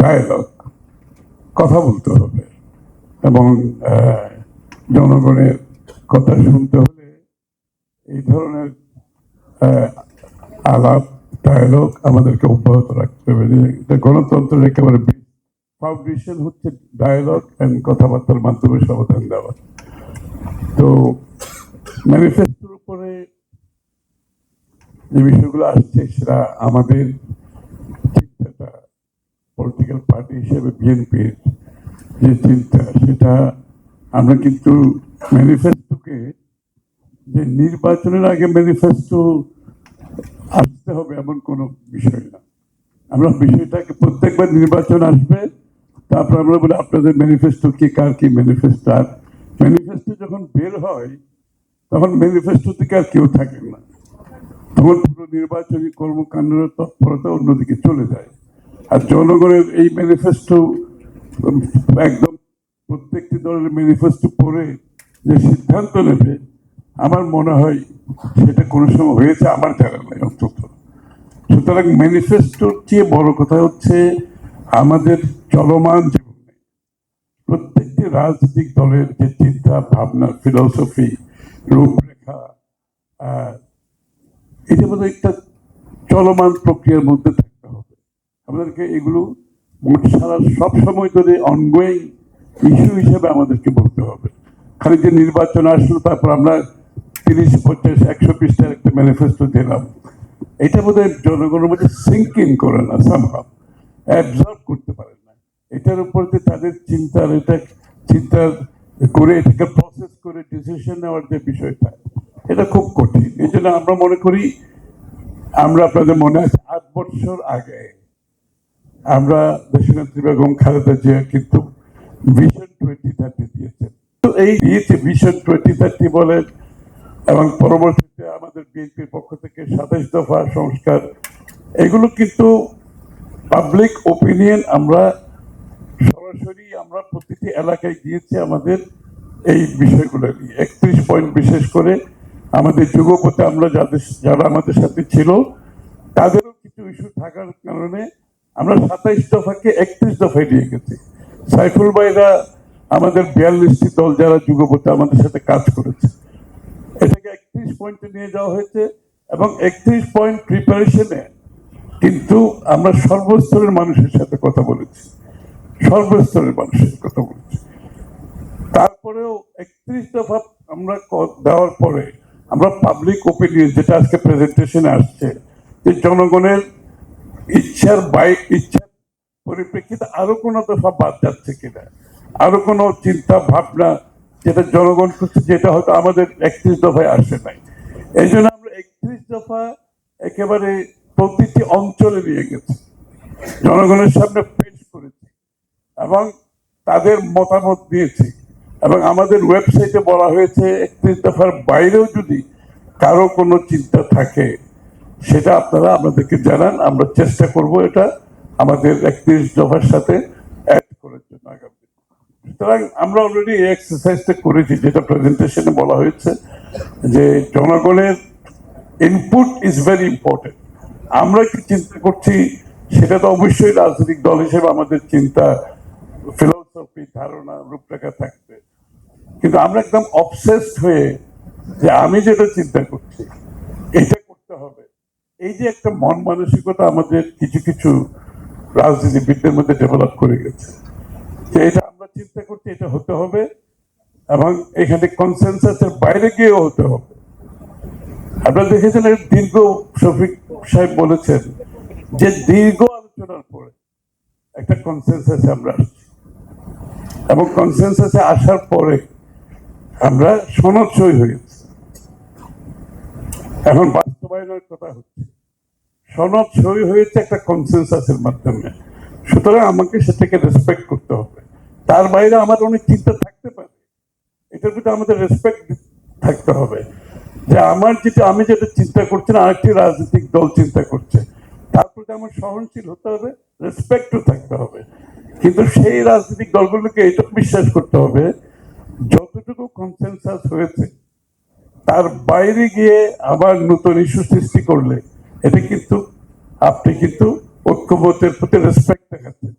Dialogue কথা বলতে হবে এবং জনগণের কথা শুনতে হলে এই ধরনের আলাপ ডায়ালগ আমাদেরকে অব্যাহত রাখতে হবে। গণতন্ত্রের একেবারে ফাউন্ডেশন হচ্ছে ডায়ালগ অ্যান্ড কথাবার্তার মাধ্যমে সমাধান দেওয়া। তো ম্যানিফেস্টোর উপরে যে বিষয়গুলো আসছে, সেটা আমাদের চিন্তাটা পার্টি হিসেবে বিএনপির যে চিন্তা, সেটা আমরা কিন্তু ম্যানিফেস্টোকে যে নির্বাচনের আগে ম্যানিফেস্টো আসতে হবে এমন কোনো বিষয় না। আমরা বিষয়টাকে প্রত্যেকবার নির্বাচন আসবে, তারপর আমরা বলি আপনাদের ম্যানিফেস্টো কি, কার কি ম্যানিফেস্টো আর ম্যানিফেস্টো যখন বের হয়, তখন ম্যানিফেস্টো থেকে আর কেউ থাকে না। তখন পুরো নির্বাচনী কর্মকাণ্ডের তৎপরতা অন্যদিকে চলে যায়। আর জনগণের এই ম্যানিফেস্টো একদম প্রত্যেকটি দলের ম্যানিফেস্টো পড়ে যে সিদ্ধান্ত নেবে, আমার মনে হয় সেটা কোনো সময় হয়েছে, আমার জানা নাই অন্তত। সুতরাং ম্যানিফেস্টোর চেয়ে বড় কথা হচ্ছে আমাদের চলমান জীবনে প্রত্যেকটি রাজনৈতিক দলের যে চিন্তা, ভাবনা ফিলোসফি রূপরেখা এটা বোধ একটা চলমান প্রক্রিয়ার মধ্যে হবে আমাদেরকে এগুলো মোট সারা সব সময় ধরে অনগোয়িং ইস্যু হিসেবে আমাদেরকে বলতে হবে। খালি যে নির্বাচন আসলো, তারপর আমরা তিরিশ পঞ্চাশ একশো পৃষ্ঠার একটা ম্যানিফেস্টো দিলাম। এটা বোধ হয় জনগণের মধ্যে সিঙ্কিং করে না সম্ভব অ্যাবজর্ব করতে পারে না। এটার উপর যে তাদের চিন্তার, এটা চিন্তার করে এটাকে প্রসেস করে ডিসিশন নেওয়ার যে বিষয়টা, এটা খুব কঠিন। এই জন্য আমরা মনে করি, আমরা আপনাদের মনে আছে আট বছর আগে আমরা দেশনেত্রী বেগম খালেদা জিয়া কিন্তু ভিশন টোয়েন্টি থার্টি দিয়েছেন তো এই দিয়েছে ভিশন টোয়েন্টি থার্টি বলেন এবং পরবর্তীতে আমাদের বিএনপির পক্ষ থেকে সাতাশ দফা সংস্কার, এগুলো কিন্তু পাবলিক ওপিনিয়ন আমরা সরাসরি আমরা প্রতিটি এলাকায় গিয়েছি আমাদের এই বিষয়গুলো নিয়ে। একত্রিশ পয়েন্ট বিশেষ করে আমাদের যুগপথে আমরা যাদের, যারা আমাদের সাথে ছিল, তাদেরও কিছু ইস্যু থাকার কারণে আমরা সাতাইশ দফাকে একত্রিশ দফায় নিয়ে গেছি। সাইফুল ভাইরা আমাদের বিয়াল্লিশটি দল যারা যুগপথে আমাদের সাথে কাজ করেছে। এটাকে একত্রিশ পয়েন্টে নিয়ে যাওয়া হয়েছে এবং একত্রিশ পয়েন্ট প্রিপারেশনে কিন্তু আমরা সর্বস্তরের মানুষের সাথে কথা বলেছি। সর্বস্তরের মানুষের কথা বলেছি। তারপরেও একত্রিশ দফা আমরা দেওয়ার পরে আমরা পাবলিক ওপিনিয়ন যেটা আজকে প্রেজেন্টেশনে আসছে, যে জনগণের ইচ্ছার বাই, ইচ্ছার পরিপ্রেক্ষিতে আরও কোনো দফা বাদ যাচ্ছে কিনা? আরও কোনো চিন্তা, ভাবনা যেটা জনগণ করছে, যেটা হয়তো আমাদের একত্রিশ দফায় আসে নাই। এই জন্য আমরা একত্রিশ দফা একেবারে প্রতিটি অঞ্চলে নিয়ে গেছি। জনগণের সামনে পেশ করেছি এবং তাদের মতামত দিয়েছি এবং আমাদের ওয়েবসাইটে বলা হয়েছে, একত্রিশ দফার বাইরেও যদি কারও কোনো চিন্তা থাকে সেটা আপনারা আমাদেরকে জানান, আমরা চেষ্টা করব এটা আমাদের একত্রিশ দফার সাথে অ্যাড করার জন্য আগামী সুতরাং আমরা অলরেডি এই এক্সারসাইজটা করেছি, যেটা প্রেজেন্টেশনে বলা হয়েছে, যে জনগণের ইনপুট ইজ ভেরি ইম্পর্টেন্ট আমরা কি চিন্তা করছি, সেটা তো অবশ্যই রাজনৈতিক দল হিসেবে আমাদের চিন্তা ফিলোসফি ধারণা, রূপরেখা থাকবে। কিন্তু আমরা একদম অবসেসড হয়ে যে আমি যেটা চিন্তা করছি, এটা এই যে একটা মন মানসিকতা আমাদের কিছু কিছু রাজনীতিবিদদের মধ্যে ডেভেলপ করে গেছে। যে এটা আমরা চিন্তা করছি এটা হতে হবে এবং এখানে কনসেনসাসের বাইরে গিয়েও হতে হবে। আপনারা দেখেছেন দীর্ঘ শফিক সাহেব বলেছেন যে দীর্ঘ আলোচনার পরে একটা কনসেনসাসে আমরা আসছি। এবং কনসেনসাসে আসার পরে আমরা সনদ সই হয়েছি। এখন বাস্তবায়নের কথা হচ্ছে। সনদ সই হয়েছে একটা কনসেনসাসের মাধ্যমে। সুতরাং আমাকে সেটাকে রেসপেক্ট করতে হবে। তার বাইরে আমার অনেক চিন্তা থাকতে পারে। এটার প্রতি আমাদের রেসপেক্ট থাকতে হবে। যে আমার যেটা, আমি যেটা চিন্তা করছি না, আরেকটি রাজনৈতিক দল চিন্তা করছে। তার প্রতি আমার সহনশীল হতে হবে রেসপেক্টও থাকতে হবে। কিন্তু সেই রাজনৈতিক দলগুলোকে এটা বিশ্বাস করতে হবে, যতটুকু কনসেনসাস হয়েছে, তার বাইরে গিয়ে আবার নতুন ইস্যু সৃষ্টি করলে এটা কিন্তু আপনি কিন্তু ঐক্যবোধের প্রতি রেসপেক্ট দেখাচ্ছেন।